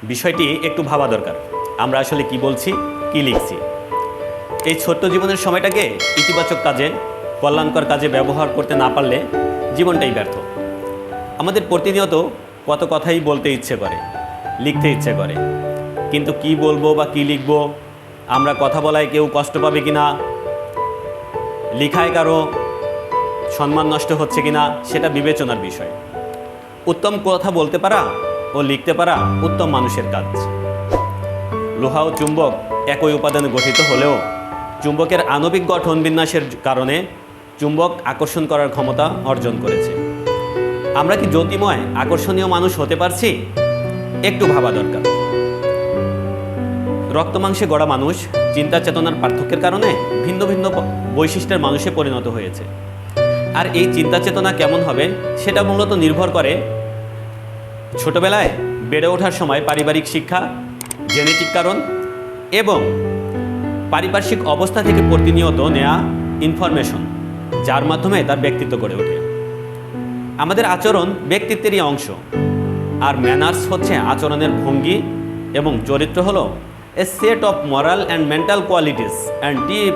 বিষয়টি একটু ভাবা দরকার। আমরা আসলে কি বলছি, কি লিখছি? এই ছোট্ট জীবনের সময়টাকে ইতিবাচক কাজে, কল্যাণকর কাজে ব্যবহার করতে না পারলে জীবনটাই ব্যর্থ। আমাদের প্রতিনিয়ত কত কথাই বলতে ইচ্ছে করে, লিখতে ইচ্ছে করে। কিন্তু কি বলব বা কি লিখব, আমরা কথা বলায় কেউ কষ্ট পাবে কি না লিখায় কারও সম্মান নষ্ট হচ্ছে কিনা সেটা বিবেচনার বিষয়। উত্তম কথা বলতে পারা ও লিখতে পারা উত্তম মানুষের কাজ। লোহা ও চুম্বক একই উপাদানে গঠিত হলেও চুম্বকের আণবিক গঠন বিন্যাসের কারণে চুম্বক আকর্ষণ করার ক্ষমতা অর্জন করেছে। আমরা কি জ্যোতিময় আকর্ষণীয় মানুষ হতে পারছি? একটু ভাবা দরকার। রক্তমাংসে গড়া মানুষ চিন্তা চেতনার পার্থক্যের কারণে ভিন্ন ভিন্ন বৈশিষ্ট্যের মানুষে পরিণত হয়েছে। আর এই চিন্তা চেতনা কেমন হবে সেটা মূলত নির্ভর করে ছোটবেলায় বেড়ে ওঠার সময় পারিবারিক শিক্ষা, জেনেটিক কারণ এবং পারিপার্শ্বিক অবস্থা থেকে প্রতিনিয়ত নেওয়া ইনফরমেশন যার মাধ্যমে তার ব্যক্তিত্ব গড়ে ওঠে। আমাদের আচরণ ব্যক্তিত্বেরই অংশ। আর ম্যানার্স হচ্ছে আচরণের ভঙ্গি এবং চরিত্র হলো a set of moral and mental qualities and deep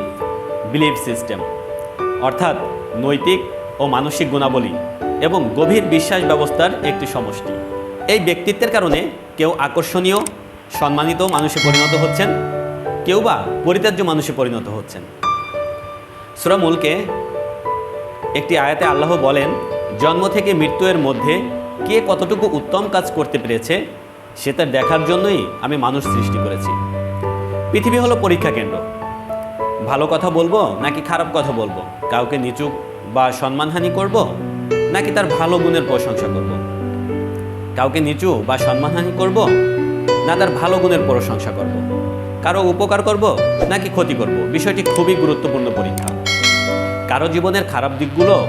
belief system অর্থাৎ নৈতিক ও মানসিক গুণাবলী এবং গভীর বিশ্বাস ব্যবস্থার একটি সমষ্টি। এই ব্যক্তিত্বের কারণে কেউ আকর্ষণীয়, সম্মানিত মানুষে পরিণত হচ্ছেন, কেউ বা পরিত্যাজ্য মানুষে পরিণত হচ্ছেন। সুরা মুলকে একটি আয়াতে আল্লাহ বলেন, জন্ম থেকে মৃত্যুর মধ্যে কে কতটুকু উত্তম কাজ করতে পেরেছে সেটা দেখার জন্যই আমি মানুষ সৃষ্টি করেছি। পৃথিবী হলো পরীক্ষা কেন্দ্র। ভালো কথা বলব নাকি খারাপ কথা বলব? কাউকে নিচু বা সম্মানহানি করব নাকি তার ভালো গুণের প্রশংসা করব? কাউকে নিচু বা সম্মানহানি করব না তার ভালো গুণের প্রশংসা করব? কারও উপকার করব নাকি ক্ষতি করব? বিষয়টি খুবই গুরুত্বপূর্ণ পরীক্ষা। কারও জীবনের খারাপ দিকগুলো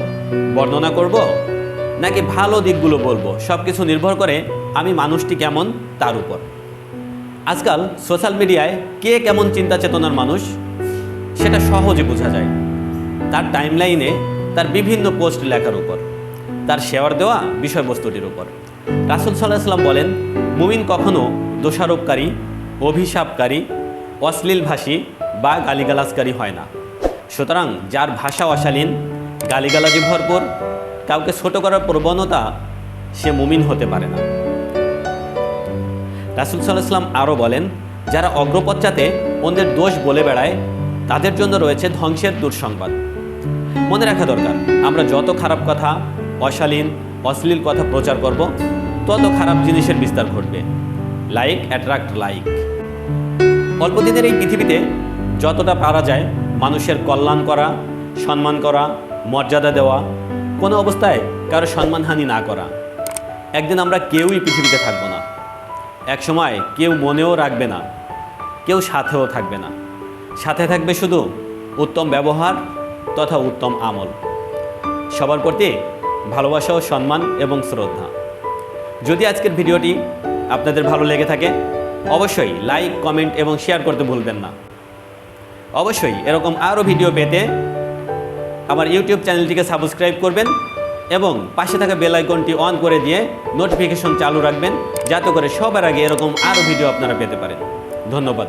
বর্ণনা করব নাকি ভালো দিকগুলো বলব? সব কিছু নির্ভর করে আমি মানুষটি কেমন তার উপর। আজকাল সোশ্যাল মিডিয়ায় কে কেমন চিন্তা চেতনার মানুষ, সেটা সহজে বোঝা যায়। তার টাইমলাইনে তার বিভিন্ন পোস্ট লেখার উপর, তার শেয়ার দেওয়া বিষয়বস্তুটির উপর। রাসুল সাল্লাহ সাল্লাম বলেন, মুমিন কখনো দোষারোপকারী, অভিশাপকারী, অশ্লীলভাষী বা গালিগালাজকারী হয় না। সুতরাং যার ভাষা অশালীন, গালিগালাজি ভরপুর কাউকে ছোট করার প্রবণতা সে মুমিন হতে পারে না। রাসুল সাল্লাহাম আরও বলেন, যারা অগ্রপশ্চাতে অন্যের দোষ বলে বেড়ায়, তাদের জন্য রয়েছে ধ্বংসের দুঃসংবাদ। মনে রাখা দরকার, আমরা যত খারাপ কথা, অশালীন, অশ্লীল কথা প্রচার করব, তত খারাপ জিনিসের বিস্তার ঘটবে। লাইক অ্যাট্রাক্ট লাইক অল্প দিনের এই পৃথিবীতে যতটা পারা যায় মানুষের কল্যাণ করা, সম্মান করা, মর্যাদা দেওয়া কোনো অবস্থায় কারও সম্মানহানি না করা। একদিন আমরা কেউই পৃথিবীতে থাকব না। এক সময় কেউ মনেও রাখবে না, কেউ সাথেও থাকবে না। সাথে থাকবে শুধু উত্তম ব্যবহার তথা উত্তম আমল। সবার প্রতি ভালোবাসা ও সম্মান এবং শ্রদ্ধা। যদি আজকের ভিডিওটি আপনাদের ভালো লেগে থাকে, অবশ্যই লাইক, কমেন্ট এবং শেয়ার করতে ভুলবেন না। অবশ্যই এরকম আরও ভিডিও পেতে আমার ইউটিউব চ্যানেলটিকে সাবস্ক্রাইব করবেন এবং পাশে থাকা বেল আইকনটি অন করে দিয়ে নোটিফিকেশন চালু রাখবেন, যাতে করে সবার আগে এরকম আরও ভিডিও আপনারা পেতে পারেন। ধন্যবাদ।